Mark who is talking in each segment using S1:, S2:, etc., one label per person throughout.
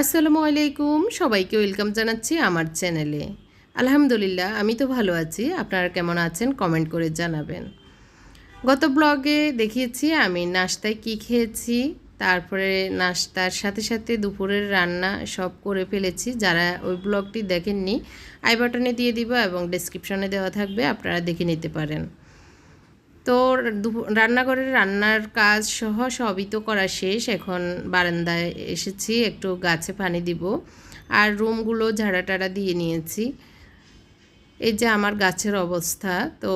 S1: আসসালামু আলাইকুম। সবাইকে ওয়েলকাম জানাচ্ছি আমার চ্যানেলে। আলহামদুলিল্লাহ, আমি তো ভালো আছি। আপনারা কেমন আছেন কমেন্ট করে জানাবেন। গত ব্লগে দেখিয়েছি আমি নাস্তায় কি খেয়েছি, তারপরে নাস্তার সাথে সাথে দুপুরের রান্না সব করে ফেলেছি। যারা ওই ব্লগটি দেখেননি, আই বাটনে দিয়ে দিব এবং ডেসক্রিপশনে দেওয়া থাকবে, আপনারা দেখে নিতে পারেন। তো রান্নাঘরের রান্নার কাজ সহ সবই তো করা শেষ। এখন বারান্দায় এসেছি, একটু গাছে পানি দিব। আর রুমগুলো ঝাড়া টাড়া দিয়ে নিয়েছি। এই যে আমার গাছের অবস্থা, তো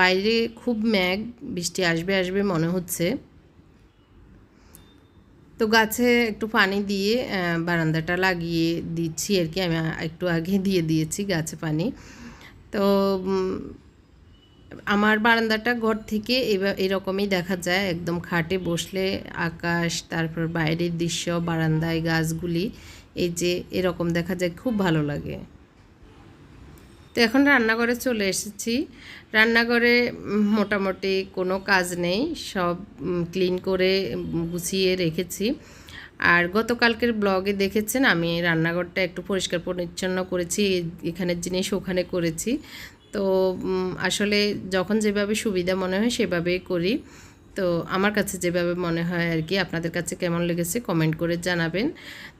S1: বাইরে খুব ম্যাগ, বৃষ্টি আসবে আসবে মনে হচ্ছে। তো গাছে একটু পানি দিয়ে বারান্দাটা লাগিয়ে দিচ্ছি আর কি। আমি একটু আগে দিয়ে দিয়েছি গাছে পানি। তো আমার বারান্দাটা ঘর থেকে এরকমই দেখা যায়। একদম খাটে বসলে আকাশ, তারপর বাইরের দৃশ্য, বারান্দায় গাছগুলি, এই যে এরকম দেখা যায়, খুব ভালো লাগে। তো এখন রান্নাঘরে চলে এসেছি। রান্নাঘরে মোটামুটি কোনো কাজ নেই, সব ক্লিন করে গুছিয়ে রেখেছি। আর গতকালকের ব্লগে দেখেছেন, আমি রান্নাঘরটা একটু পরিষ্কার পরিচ্ছন্ন করেছি এখানের জিনিস ওখানে করেছি। তো আসলে যখন যেভাবে সুবিধা মনে হয় সেভাবেই করি। তো আমার কাছে যেভাবে মনে হয় আর কি, আপনাদের কাছে কেমন লেগেছে কমেন্ট করে জানাবেন।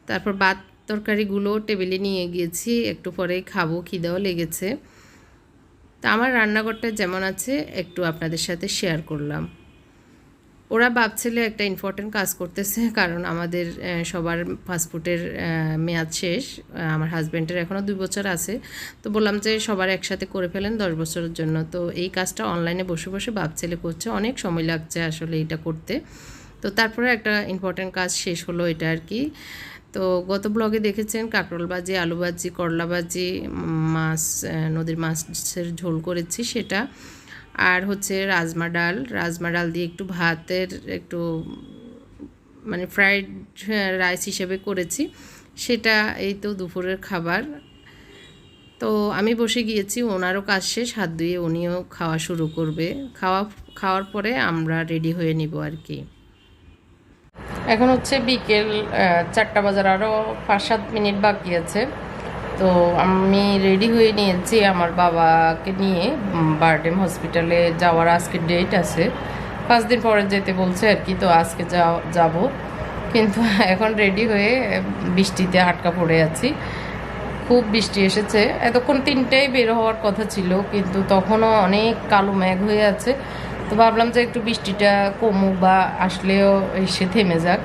S1: তারপর বাদ তরকারিগুলো টেবিলে নিয়ে গিয়েছি, একটু পরে খাব, খিদেও লেগেছে। তা আমার রান্নাঘরটা যেমন আছে, একটু আপনাদের সাথে শেয়ার করলাম। ওরা ভাবছিলে একটা ইম্পর্টেন্ট কাজ করতেছে, কারণ আমাদের সবার পাসপোর্টের মেয়াদ শেষ আমার হাজব্যান্ডের এখনও দুই বছর আছে। তো বললাম যে সবার একসাথে করে ফেলেন দশ বছরের জন্য। তো এই কাজটা অনলাইনে বসে বসে ভাবছেলে, করছে, অনেক সময় লাগছে আসলে এটা করতে। তো তারপরে একটা ইম্পর্টেন্ট কাজ শেষ হলো এটা আর কি। তো গত ব্লগে দেখেছেন কাঁকরোল ভাজি আলু করলা মাছ নদীর মাছের ঝোল করেছি সেটা। আর হচ্ছে রাজমা ডাল। রাজমা ডাল দিয়ে একটু ভাতের একটু মানে ফ্রাইড রাইস হিসেবে করেছি। সেটা এই তো দুপুরের খাবার। তো আমি বসে গিয়েছি, ওনারও কাজ শেষ, হাত ধুয়ে উনিও খাওয়া শুরু করবে। খাওয়া, খাওয়ার পরে আমরা রেডি হয়ে নিব আর কি। এখন হচ্ছে বিকেল চারটা বাজার আরও পাঁচ সাত মিনিট বাকি আছে। তো আমি রেডি হয়ে নিয়েছি আমার বাবাকে নিয়ে বারডেম হসপিটালে যাওয়ার আজকে ডেট আছে। পাঁচ দিন পরে যেতে বলছে আর কি, তো আজকে যাব। কিন্তু এখন রেডি হয়ে বৃষ্টিতে আটকা পড়ে আছি। খুব বৃষ্টি এসেছে। এতক্ষণ তিনটেই বের হওয়ার কথা ছিল, কিন্তু তখনও অনেক কালো মেঘ হয়ে আছে। তো ভাবলাম যে একটু বৃষ্টিটা কমুক বা আসলেও এসে থেমে যাক।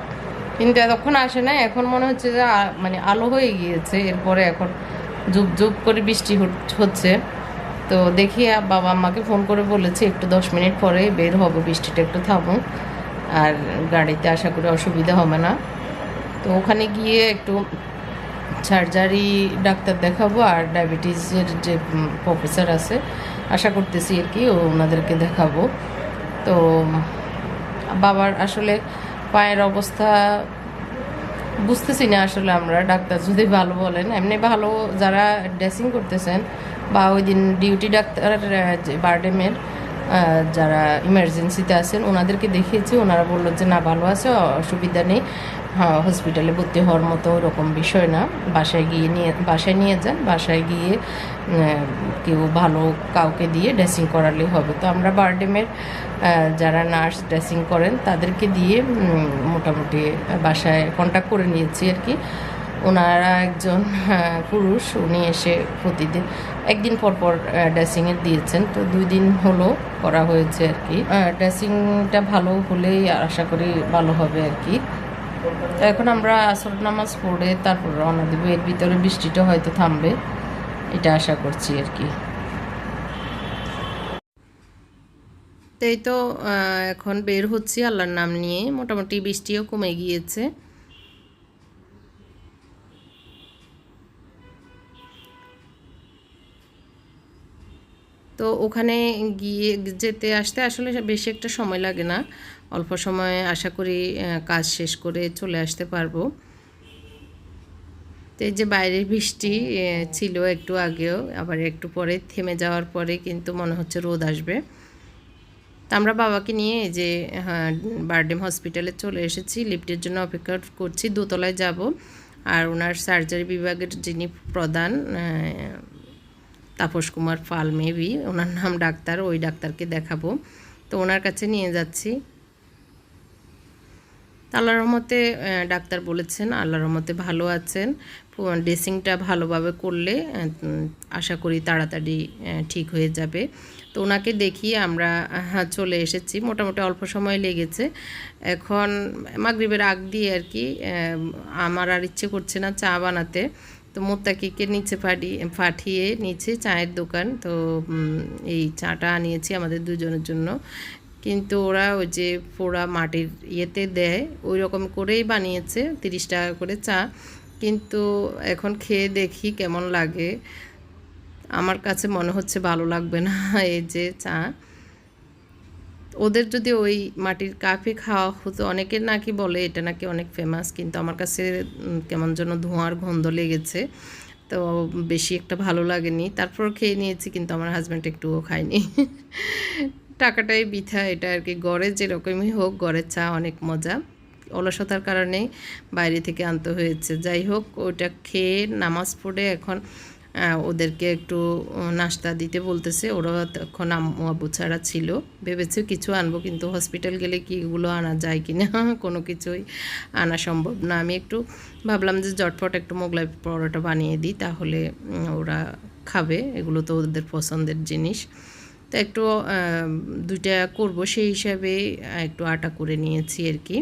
S1: কিন্তু এতক্ষণ আসে না এখন মনে হচ্ছে যে মানে আলো হয়ে গিয়েছে, এরপরে এখন জুপ জুপ করে বৃষ্টি হচ্ছে। তো দেখি বাবা আমাকে ফোন করে বলেছে, একটু দশ মিনিট পরে বের হব, বৃষ্টিটা একটু থামুক। আর গাড়িতে আশা করি অসুবিধা হবে না। তো ওখানে গিয়ে একটু সার্জারি ডাক্তার দেখাবো, আর ডায়াবেটিসের যে প্রফেসর আছে, আশা করতেছি আর কি ওনাদেরকে দেখাবো। তো, বাবার আসলে পায়ের অবস্থা বুঝতেছি না আসলে আমরা, ডাক্তার যদি ভালো বলেন। এমনি ভালো যারা ড্রেসিং করতেছেন বা ওই দিন ডিউটি ডাক্তার বারডেমের যারা ইমার্জেন্সিতে আছেন, ওনাদেরকে দেখিয়েছি, ওনারা বলল যে, না, ভালো আছে, অসুবিধা নেই। হসপিটালে ভর্তি হওয়ার মতো ওরকম বিষয় না। বাসায় গিয়ে নিয়ে, বাসায় নিয়ে যান, বাসায় গিয়ে কেউ ভালো কাউকে দিয়ে ড্রেসিং করালেই হবে। তো আমরা বারডেমের যারা নার্স ড্রেসিং করেন, তাদেরকে দিয়ে মোটামুটি বাসায় কন্ট্যাক্ট করে নিয়েছি আর কি। ওনারা একজন পুরুষ, উনি এসে প্রতিদিন, একদিন পর পর ড্রেসিংয়ের দিয়েছেন। তো দুই দিন হলো করা হয়েছে আর কি। ড্রেসিংটা ভালো হলেই আশা করি ভালো হবে আর কি। তো এখন আমরা আসর নামাজ পড়ে তারপর রওনা দেবো। এর ভিতরে বৃষ্টিটা হয়তো থামবে এটা আশা করছি আর কি। তো আহ, এখন বের হচ্ছি আল্লাহর নাম নিয়ে। মোটামুটি বৃষ্টিও কমে গিয়েছে। তো ওখানে গিয়ে যেতে আসতে আসলে বেশি একটা সময় লাগে না। অল্প সময়ে আশা করি কাজ শেষ করে চলে আসতে পারব। তো এই যে বাইরের বৃষ্টি ছিল একটু আগেও, আবার একটু পরে থেমে যাওয়ার পরে কিন্তু মনে হচ্ছে রোদ আসবে। তা আমরা বাবাকে নিয়ে এই যে হ্যাঁ বারডেম হসপিটালে চলে এসেছি। লিফটের জন্য অপেক্ষা করছি, দোতলায় যাব। আর ওনার সার্জারি বিভাগের যিনি প্রধান তাপস কুমার পাল মেবি ওনার নাম ডাক্তার, ওই ডাক্তারকে দেখাবো। তো ওনার কাছে নিয়ে যাচ্ছি। তা আল্লাহর রহমতে ডাক্তার বলেছেন আল্লাহ রহমতে ভালো আছেন। ড্রেসিংটা ভালোভাবে করলে আশা করি তাড়াতাড়ি ঠিক হয়ে যাবে। তো ওনাকে দেখিয়ে আমরা চলে এসেছি। মোটামুটি অল্প সময় লেগেছে। এখন মাগরিবের আগ দিয়ে আর কি আমার আর ইচ্ছে করছে না চা বানাতে। তো মোত্তাকিকে নিচে পাঠিয়ে পাঠিয়ে নিচে চায়ের দোকান। তো এই চাটা আনিয়েছি আমাদের দুজনের জন্য। কিন্তু ওরা ওই যে পোড়া মাটির ইয়েতে দেয় ওই রকম করেই বানিয়েছে, তিরিশ টাকা করে চা। কিন্তু এখন খেয়ে দেখি কেমন লাগে। আমার কাছে মনে হচ্ছে ভালো লাগবে না এই যে চা। ওদের যদি ওই মাটির কাপে খাওয়া হতো, অনেকের নাকি বলে এটা নাকি অনেক ফেমাস কিন্তু আমার কাছে কেমন যেন ধোঁয়ার গন্ধ লেগেছে। তো বেশি একটা ভালো লাগেনি। তারপর খেয়ে নিয়েছি, কিন্তু আমার হাজব্যান্ড একটুও খায়নি। টাকাটাই বৃথা, এটা আর কি। গড়ে যেরকমই হোক, গড়ের চা অনেক মজা। অলসতার কারণে বাইরে থেকে আনতে হয়েছে। যাই হোক ওটা খেয়ে নামাজ পড়ে এখন ওদেরকে একটু নাস্তা দিতে বলতেছে। ওরা তখন আম্মু আব্বু ছাড়া ছিল। ভেবেছে কিছু আনব, কিন্তু হসপিটাল গেলে কি এগুলো আনা যায় কি না কোনো কিছুই আনা সম্ভব না। আমি একটু ভাবলাম যে জটপট একটু মোগলাই পরোটা বানিয়ে দিই, তাহলে ওরা খাবে। এগুলো তো ওদের পছন্দের জিনিস। তো একটু দুইটা করব। সেই হিসাবে একটু আটা করে নিয়েছি আর কি।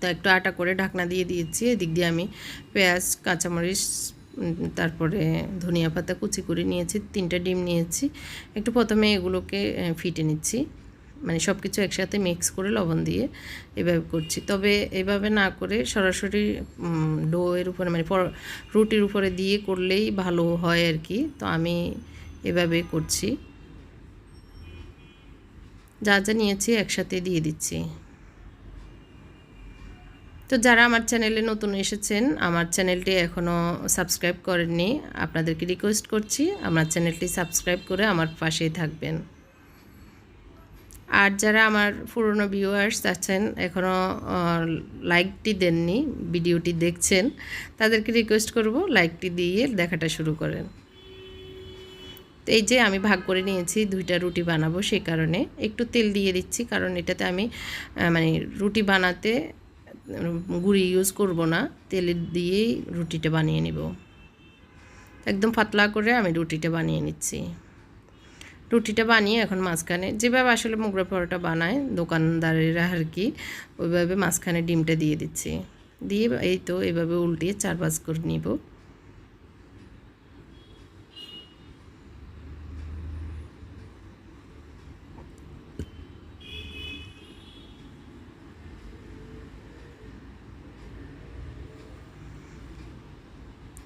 S1: তো একটু আটা করে ঢাকনা দিয়ে দিয়েছি। এদিক দিয়ে আমি পেঁয়াজ, কাঁচামরিচ তারপরে ধনিয়া পাতা কুচি করে নিয়েছি, তিনটা ডিম নিয়েছি। একটু প্রথমে এগুলোকে ফিটে নিচ্ছি। মানে সব কিছু একসাথে মিক্স করে লবণ দিয়ে এভাবে করছি। তবে এভাবে না করে সরাসরি ডো এর উপরে মানে রুটির উপরে দিয়ে করলেই ভালো হয় আর কি। তো আমি এভাবে করছি। যা যা নিয়েছি একসাথে দিয়ে দিচ্ছি। তো যারা আমার চ্যানেলে নতুন এসেছেন, আমার চ্যানেলটি এখনও সাবস্ক্রাইব করেননি, আপনাদেরকে রিকোয়েস্ট করছি, আমার চ্যানেলটি সাবস্ক্রাইব করে আমার পাশেই থাকবেন। আর যারা আমার পুরনো ভিউয়ার্স আছেন এখনও লাইকটি দেননি ভিডিওটি দেখছেন, তাদেরকে রিকোয়েস্ট করব লাইকটি দিয়ে দেখাটা শুরু করেন। তো এই যে আমি ভাগ করে নিয়েছি, দুইটা রুটি বানাবো সেই কারণে। একটু তেল দিয়ে দিচ্ছি, কারণ এটাতে আমি মানে রুটি বানাতে গুঁড়ি ইউজ করব না তেলের দিয়েই রুটিটা বানিয়ে নিব। একদম পাতলা করে আমি রুটিটা বানিয়ে নিচ্ছি। রুটিটা বানিয়ে এখন মাঝখানে যেভাবে আসলে মুগরা পরোটা বানায়, দোকানদারেরা আর কি, ওইভাবে মাঝখানে ডিমটা দিয়ে দিচ্ছি। দিয়ে এই তো এভাবে উল্টিয়ে চার পাঁচ করে নিব।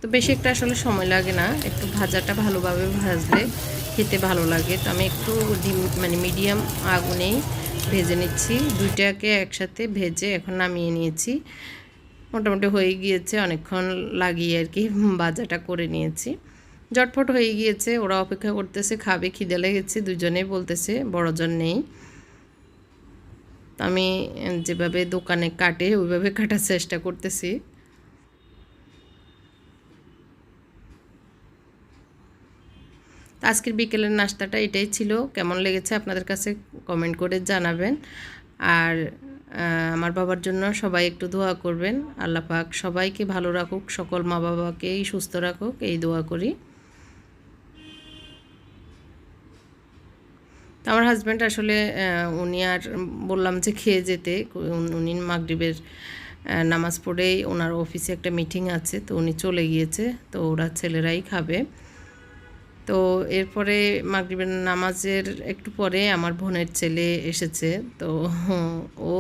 S1: তো বেশি একটা আসলে সময় লাগে না। একটু ভাজাটা ভালোভাবে ভাজলে খেতে ভালো লাগে। তো আমি একটু মানে মিডিয়াম আগুনেই ভেজে নিচ্ছি। দুইটাকে একসাথে ভেজে এখন নামিয়ে নিয়েছি। মোটামুটি হয়ে গিয়েছে, অনেকক্ষণ লাগিয়ে আর কি ভাজাটা করে নিয়েছি। জটফট হয়ে গিয়েছে, ওরা অপেক্ষা করতেছে, খাবে, খিদে লেগেছে, দুজনেই বলতেছে, বড়জন নেই। আমি যেভাবে দোকানে কাটে, ওইভাবে কাটার চেষ্টা করতেছি। তো আজকের বিকেলের নাস্তাটা এটাই ছিল। কেমন লেগেছে আপনাদের কাছে কমেন্ট করে জানাবেন। আর আমার বাবার জন্য সবাই একটু দোয়া করবেন। আল্লাহ পাক সবাইকে ভালো রাখুক, সকল মা বাবাকেই সুস্থ রাখুক, এই দোয়া করি। তো আমার হাজব্যান্ড আসলে উনি আর বললাম যে খেয়ে যেতে। উনি মাগরিবের নামাজ পড়েই ওনার অফিসে একটা মিটিং আছে, তো উনি চলে গিয়েছে, তো ওরা ছেলেরাই খাবে। তো এরপরে মাগরিবের নামাজের একটু পরে আমার বোনের ছেলে এসেছে। তো ও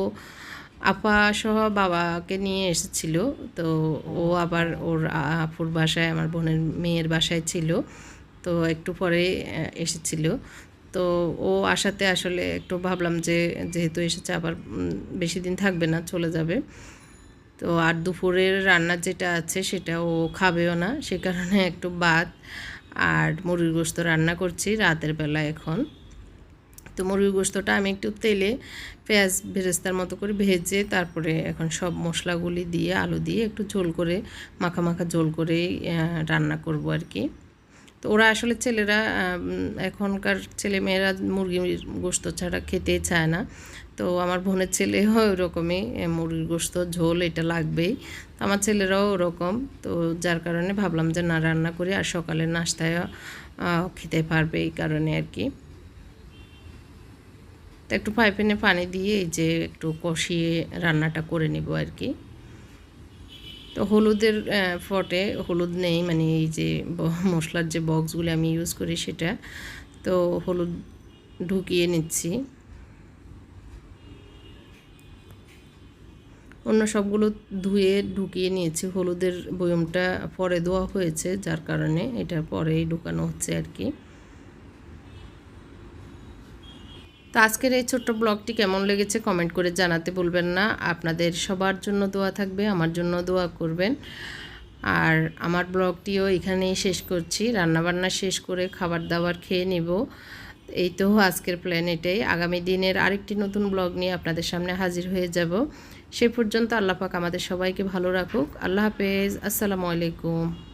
S1: আপা সহ বাবাকে নিয়ে এসেছিল। তো ও আবার ওর আপুর বাসায়, আমার বোনের মেয়ের বাসায় ছিল। তো একটু পরে এসেছিল। তো ও আসাতে আসলে একটু ভাবলাম যে যেহেতু এসেছে আবার বেশি দিন থাকবে না, চলে যাবে। তো আর দুপুরের রান্না যেটা আছে সেটা ও খাবেও না, সে কারণে একটু ভাত আর মুরগির গোস্ত রান্না করছি রাতের বেলা এখন। তো মুরগির গোস্তটা আমি একটু তেলে পেঁয়াজ ভেরেস্তার মতো করে ভেজে তারপরে এখন সব মশলাগুলি দিয়ে, আলু দিয়ে একটু ঝোল করে, মাখা মাখা ঝোল করে রান্না করব আর কি। তো ওরা আসলে ছেলেরা এখনকার ছেলে মেয়েরা মুরগির গোস্ত ছাড়া খেতেই চায় না। তো আমার বোনের ছেলে হয় ওরকমই মুরগির গোস্ত, ঝোল এটা লাগবেই। তো আমার ছেলেরাও ওরকম, তো যার কারণে ভাবলাম যে না, রান্না করি আর সকালে নাস্তায় খেতে পারবে এই কারণে আর কি। তো একটু পাইপেনে পানি দিয়ে এই যে একটু কষিয়ে রান্নাটা করে নেব আর কি। তো হলুদের ফটে, হলুদ নেই মানে এই যে মশলার যে বক্সগুলো আমি ইউজ করি সেটা, তো হলুদ ঢুকিয়ে নিচ্ছি। অন্য সবগুলো ধুয়ে ঢুকিয়ে নিয়েছি। হলুদের বয়মটা পরে দেওয়া হয়েছে, যার কারণে এটা পরেই ঢুকানো হচ্ছে আর কি। তো আজকের এই ছোট্ট ব্লগটি কেমন লেগেছে কমেন্ট করে জানাতে বলবেন না। আপনাদের সবার জন্য দোয়া থাকবে, আমার জন্য দোয়া করবেন। আর আমার ব্লগটিও এখানেই শেষ করছি। রান্নাবান্না শেষ করে খাবার দাবার খেয়ে নেব। এই তো আজকের প্ল্যান এটাই। আগামী দিনের আরেকটি নতুন ব্লগ নিয়ে আপনাদের সামনে হাজির হয়ে যাব। সে পর্যন্ত আল্লাহ পাক আমাদের সবাইকে ভালো রাখুক। আল্লাহ হাফেজ। আসসালামু আলাইকুম।